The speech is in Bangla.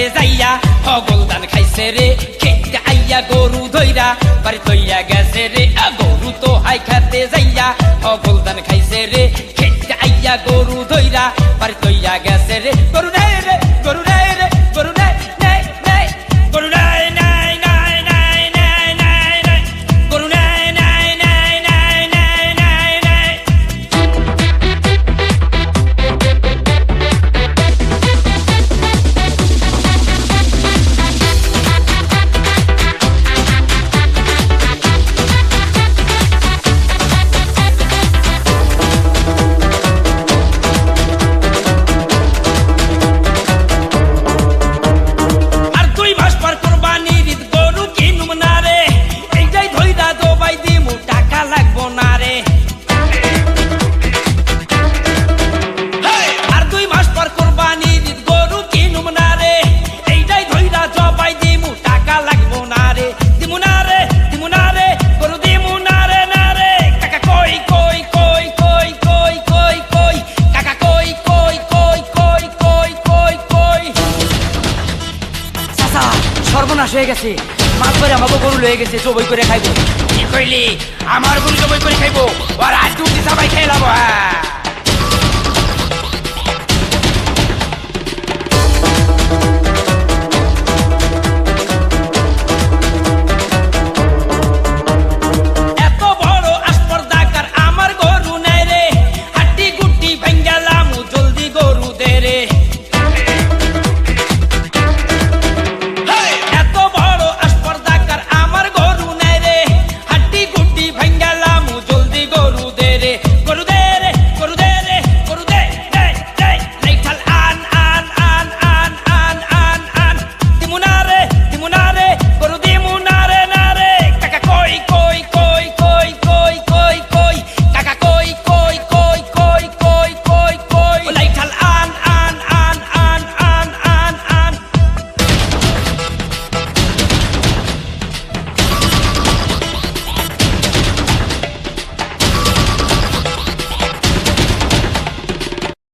খেতে যাইয়া হগল দান খাইছে রে, খেতে আইয়া গরু ধইরা, বাড়ি তৈয়া গেছে রে। গরু তো হাই খাতে যাইয়া হগল দান খাইছে রে, খেতে আইয়া গরু ধইরা, বাড়ি তৈয়া গেছে রে। গরু না, সর্বনাশ হয়ে গেছে। মাছ ধরে আমাকে গরু লয়ে গেছে জবই করে খাইবো। কি কইলি? আমার গরু জবই করে খাইবো। আর আজকে উঠে সবাই খেয়ে লাবো হ্যাঁ।